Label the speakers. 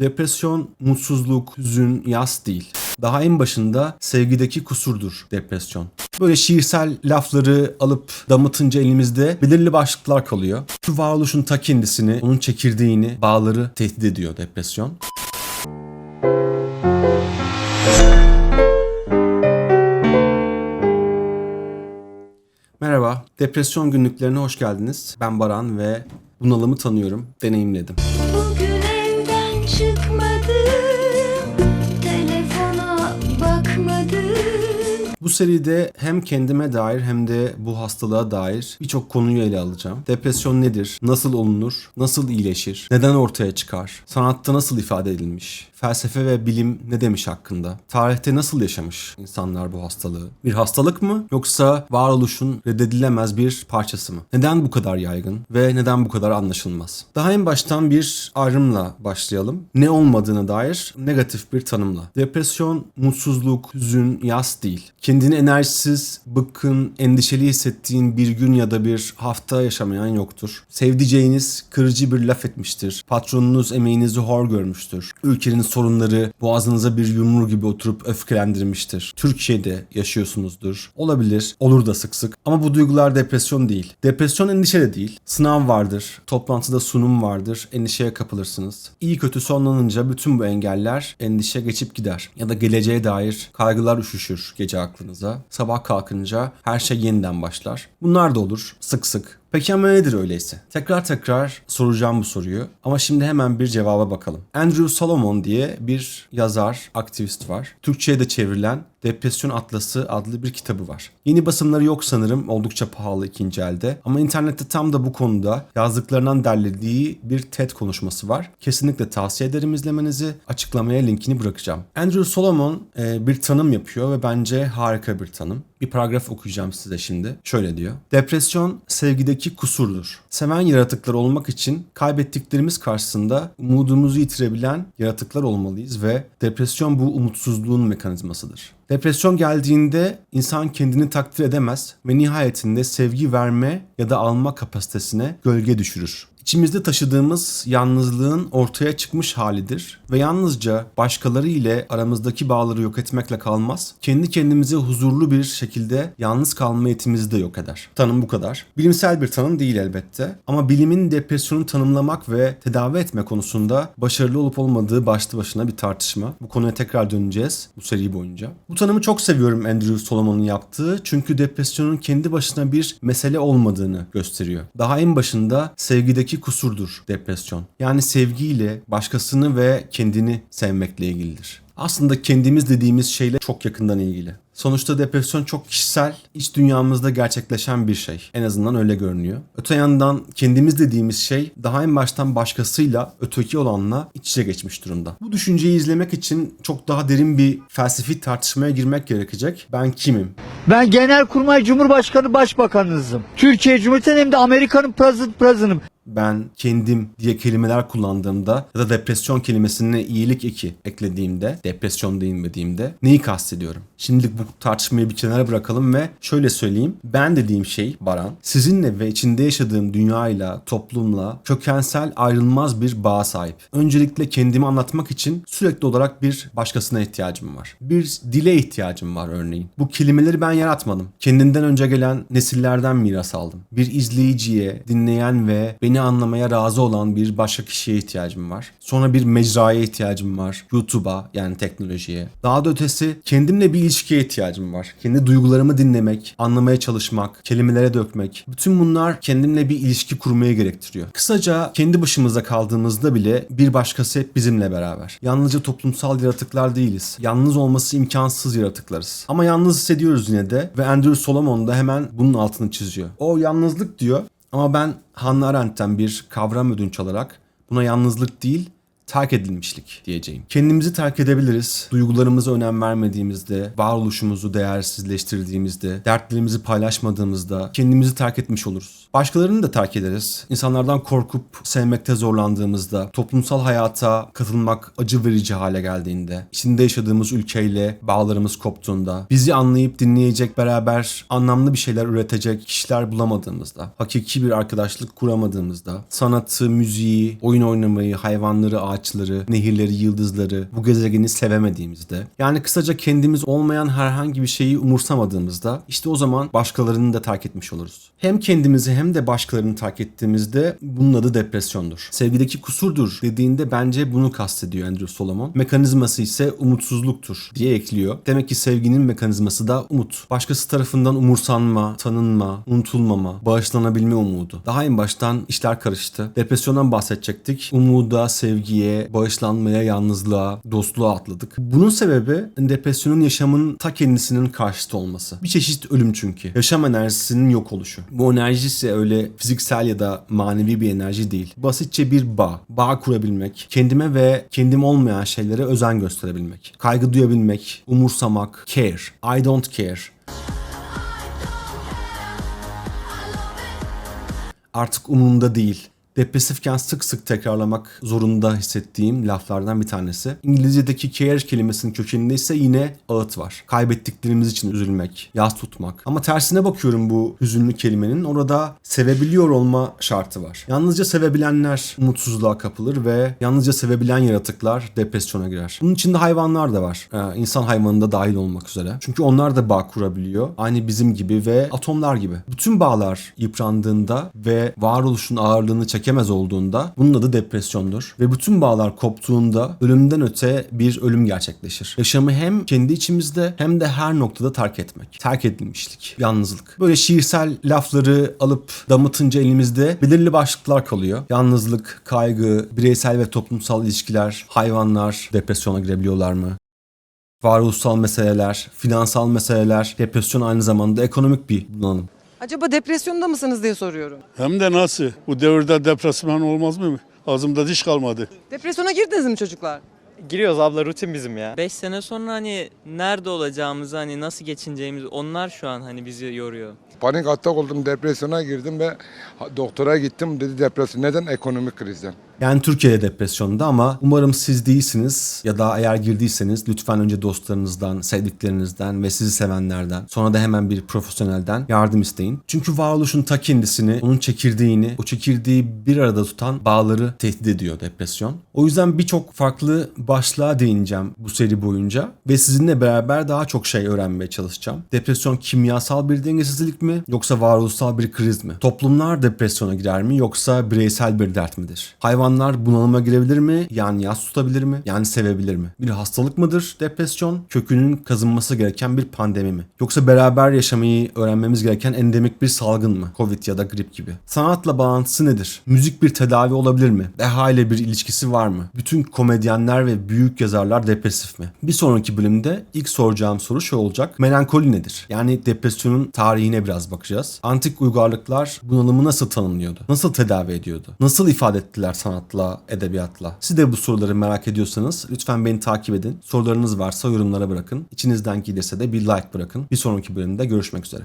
Speaker 1: Depresyon, mutsuzluk, hüzün, yas değil. Daha en başında sevgideki kusurdur depresyon. Böyle şiirsel lafları alıp damıtınca elimizde belirli başlıklar kalıyor. Şu varoluşun ta kendisini, onun çekirdeğini, bağları tehdit ediyor depresyon. Merhaba, depresyon günlüklerine hoş geldiniz. Ben Baran ve bunalımı tanıyorum, deneyimledim. Seride hem kendime dair hem de bu hastalığa dair birçok konuyu ele alacağım. Depresyon nedir? Nasıl olunur? Nasıl iyileşir? Neden ortaya çıkar? Sanatta nasıl ifade edilmiş? Felsefe ve bilim ne demiş hakkında? Tarihte nasıl yaşamış insanlar bu hastalığı? Bir hastalık mı yoksa varoluşun reddedilemez bir parçası mı? Neden bu kadar yaygın ve neden bu kadar anlaşılmaz? Daha en baştan bir ayrımla başlayalım. Ne olmadığına dair negatif bir tanımla. Depresyon, mutsuzluk, hüzün, yas değil. Kendini enerjisiz, bıkkın, endişeli hissettiğin bir gün ya da bir hafta yaşamayan yoktur. Sevdiceğiniz kırıcı bir laf etmiştir. Patronunuz emeğinizi hor görmüştür. Ülkenin sorunları boğazınıza bir yumru gibi oturup öfkelendirmiştir. Türkiye'de yaşıyorsunuzdur. Olabilir, olur da sık sık. Ama bu duygular depresyon değil. Depresyon endişe de değil. Sınav vardır, toplantıda sunum vardır, endişeye kapılırsınız. İyi kötü sonlanınca bütün bu engeller endişe geçip gider. Ya da geleceğe dair kaygılar üşüşür gece aklınıza. Sabah kalkınca her şey yeniden başlar. Bunlar da olur sık sık. Peki ama nedir öyleyse? Tekrar tekrar soracağım bu soruyu ama şimdi hemen bir cevaba bakalım. Andrew Solomon diye bir yazar, aktivist var. Türkçe'ye de çevrilen Depresyon Atlası adlı bir kitabı var. Yeni basımları yok sanırım, oldukça pahalı ikinci elde. Ama internette tam da bu konuda yazdıklarından derlediği bir TED konuşması var. Kesinlikle tavsiye ederim izlemenizi. Açıklamaya linkini bırakacağım. Andrew Solomon e, bir tanım yapıyor ve bence harika bir tanım. Bir paragraf okuyacağım size şimdi. Şöyle diyor. Depresyon sevgideki kusurdur. Seven yaratıklar olmak için kaybettiklerimiz karşısında umudumuzu yitirebilen yaratıklar olmalıyız ve depresyon bu umutsuzluğun mekanizmasıdır. Depresyon geldiğinde insan kendini takdir edemez ve nihayetinde sevgi verme ya da alma kapasitesine gölge düşürür. İçimizde taşıdığımız yalnızlığın ortaya çıkmış halidir ve yalnızca başkaları ile aramızdaki bağları yok etmekle kalmaz, kendi kendimize huzurlu bir şekilde yalnız kalma yetimizi de yok eder. Tanım bu kadar. Bilimsel bir tanım değil elbette ama bilimin depresyonu tanımlamak ve tedavi etme konusunda başarılı olup olmadığı başlı başına bir tartışma. Bu konuya tekrar döneceğiz bu seri boyunca. Bu tanımı çok seviyorum Andrew Solomon'un yaptığı çünkü depresyonun kendi başına bir mesele olmadığını gösteriyor. Daha en başında sevgideki kusurdur depresyon. Yani sevgiyle başkasını ve kendini sevmekle ilgilidir. Aslında kendimiz dediğimiz şeyle çok yakından ilgili. Sonuçta depresyon çok kişisel, iç dünyamızda gerçekleşen bir şey. En azından öyle görünüyor. Öte yandan kendimiz dediğimiz şey daha en baştan başkasıyla, öteki olanla iç içe geçmiş durumda. Bu düşünceyi izlemek için çok daha derin bir felsefi tartışmaya girmek gerekecek. Ben kimim?
Speaker 2: Ben Genelkurmay Cumhurbaşkanı Başbakanınızım. Türkiye Cumhuriyeti'nin hem de Amerika'nın president president'ım.
Speaker 1: Ben kendim diye kelimeler kullandığımda ya da depresyon kelimesine iyilik eki eklediğimde, depresyon değinmediğimde neyi kastediyorum? Şimdilik bu tartışmayı bir kenara bırakalım ve şöyle söyleyeyim. Ben dediğim şey Baran, sizinle ve içinde yaşadığım dünyayla, toplumla kökensel ayrılmaz bir bağ sahip. Öncelikle kendimi anlatmak için sürekli olarak bir başkasına ihtiyacım var. Bir dile ihtiyacım var örneğin. Bu kelimeleri ben yaratmadım. Kendinden önce gelen nesillerden miras aldım. Bir izleyiciye, dinleyen ve beni anlamaya razı olan bir başka kişiye ihtiyacım var. Sonra bir mecraya ihtiyacım var. YouTube'a yani teknolojiye. Daha da ötesi kendimle bir ilişkiye ihtiyacım var. Kendi duygularımı dinlemek, anlamaya çalışmak, kelimelere dökmek. Bütün bunlar kendimle bir ilişki kurmaya gerektiriyor. Kısaca kendi başımıza kaldığımızda bile bir başkası hep bizimle beraber. Yalnızca toplumsal yaratıklar değiliz. Yalnız olması imkansız yaratıklarız. Ama yalnız hissediyoruz yine de ve Andrew Solomon da hemen bunun altını çiziyor. O yalnızlık diyor ama ben Hannah Arendt'ten bir kavram ödünç alarak buna yalnızlık değil terk edilmişlik diyeceğim. Kendimizi terk edebiliriz. Duygularımıza önem vermediğimizde, varoluşumuzu değersizleştirdiğimizde, dertlerimizi paylaşmadığımızda kendimizi terk etmiş oluruz. Başkalarını da terk ederiz. İnsanlardan korkup sevmekte zorlandığımızda, toplumsal hayata katılmak acı verici hale geldiğinde, içinde yaşadığımız ülkeyle bağlarımız koptuğunda, bizi anlayıp dinleyecek, beraber anlamlı bir şeyler üretecek kişiler bulamadığımızda, hakiki bir arkadaşlık kuramadığımızda, sanatı, müziği, oyun oynamayı, hayvanları, ağaçları ağaçları, nehirleri, yıldızları, bu gezegeni sevemediğimizde, yani kısaca kendimiz olmayan herhangi bir şeyi umursamadığımızda işte o zaman başkalarını da terk etmiş oluruz. Hem kendimizi hem de başkalarını terk ettiğimizde bunun adı depresyondur. Sevgideki kusurdur dediğinde bence bunu kastediyor Andrew Solomon. Mekanizması ise umutsuzluktur diye ekliyor. Demek ki sevginin mekanizması da umut. Başkası tarafından umursanma, tanınma, unutulmama, bağışlanabilme umudu. Daha en baştan işler karıştı. Depresyondan bahsedecektik. Umuda, sevgiye, bağışlanmaya, yalnızlığa, dostluğa atladık. Bunun sebebi depresyonun yaşamın ta kendisinin karşıtı olması. Bir çeşit ölüm çünkü. Yaşam enerjisinin yok oluşu. Bu enerji ise öyle fiziksel ya da manevi bir enerji değil. Basitçe bir bağ. Bağ kurabilmek. Kendime ve kendim olmayan şeylere özen gösterebilmek. Kaygı duyabilmek, umursamak, care. I don't care. artık umurumda değil. Depresifken sık sık tekrarlamak zorunda hissettiğim laflardan bir tanesi. İngilizce'deki care kelimesinin kökeninde ise yine ağıt var. Kaybettiklerimiz için üzülmek, yas tutmak. Ama tersine bakıyorum bu hüzünlü kelimenin. Orada sevebiliyor olma şartı var. Yalnızca sevebilenler umutsuzluğa kapılır ve yalnızca sevebilen yaratıklar depresyona girer. Bunun içinde hayvanlar da var. Ee, insan hayvanında dahil olmak üzere. Çünkü onlar da bağ kurabiliyor. Aynı bizim gibi ve atomlar gibi. Bütün bağlar yıprandığında ve varoluşun ağırlığını çekemez olduğunda bunun adı depresyondur. Ve bütün bağlar koptuğunda ölümden öte bir ölüm gerçekleşir. Yaşamı hem kendi içimizde hem de her noktada terk etmek. Terk edilmişlik, yalnızlık. Böyle şiirsel lafları alıp damıtınca elimizde belirli başlıklar kalıyor. Yalnızlık, kaygı, bireysel ve toplumsal ilişkiler, hayvanlar depresyona girebiliyorlar mı? Varoluşsal meseleler, finansal meseleler, depresyon aynı zamanda ekonomik bir bunalım.
Speaker 3: Acaba depresyonda mısınız diye soruyorum.
Speaker 4: Hem de nasıl? Bu devirde depresyon olmaz mı? Ağzımda diş kalmadı.
Speaker 3: Depresyona girdiniz mi çocuklar?
Speaker 5: Giriyoruz abla rutin bizim ya. 5 sene sonra hani nerede olacağımızı hani nasıl geçineceğimizi onlar şu an hani bizi yoruyor.
Speaker 6: Panik atak oldum, depresyona girdim ve doktora gittim dedi depresyon. Neden? Ekonomik krizden.
Speaker 1: Yani Türkiye'de depresyonda ama umarım siz değilsiniz ya da eğer girdiyseniz lütfen önce dostlarınızdan, sevdiklerinizden ve sizi sevenlerden sonra da hemen bir profesyonelden yardım isteyin. Çünkü varoluşun ta kendisini, onun çekirdeğini, o çekirdeği bir arada tutan bağları tehdit ediyor depresyon. O yüzden birçok farklı başlığa değineceğim bu seri boyunca ve sizinle beraber daha çok şey öğrenmeye çalışacağım. Depresyon kimyasal bir dengesizlik mi yoksa varoluşsal bir kriz mi? Toplumlar depresyona girer mi yoksa bireysel bir dert midir? Hayvanlar bunalıma girebilir mi? Yani yas tutabilir mi? Yani sevebilir mi? Bir hastalık mıdır depresyon? Kökünün kazınması gereken bir pandemi mi? Yoksa beraber yaşamayı öğrenmemiz gereken endemik bir salgın mı? Covid ya da grip gibi. Sanatla bağlantısı nedir? Müzik bir tedavi olabilir mi? Deha ile bir ilişkisi var mı? Bütün komedyenler ve büyük yazarlar depresif mi? Bir sonraki bölümde ilk soracağım soru şu olacak. Melankoli nedir? Yani depresyonun tarihine biraz bakacağız. Antik uygarlıklar bunalımı nasıl tanımlıyordu? Nasıl tedavi ediyordu? Nasıl ifade ettiler sanatla, edebiyatla? Siz de bu soruları merak ediyorsanız lütfen beni takip edin. Sorularınız varsa yorumlara bırakın. İçinizden gelirse de bir like bırakın. Bir sonraki bölümde görüşmek üzere.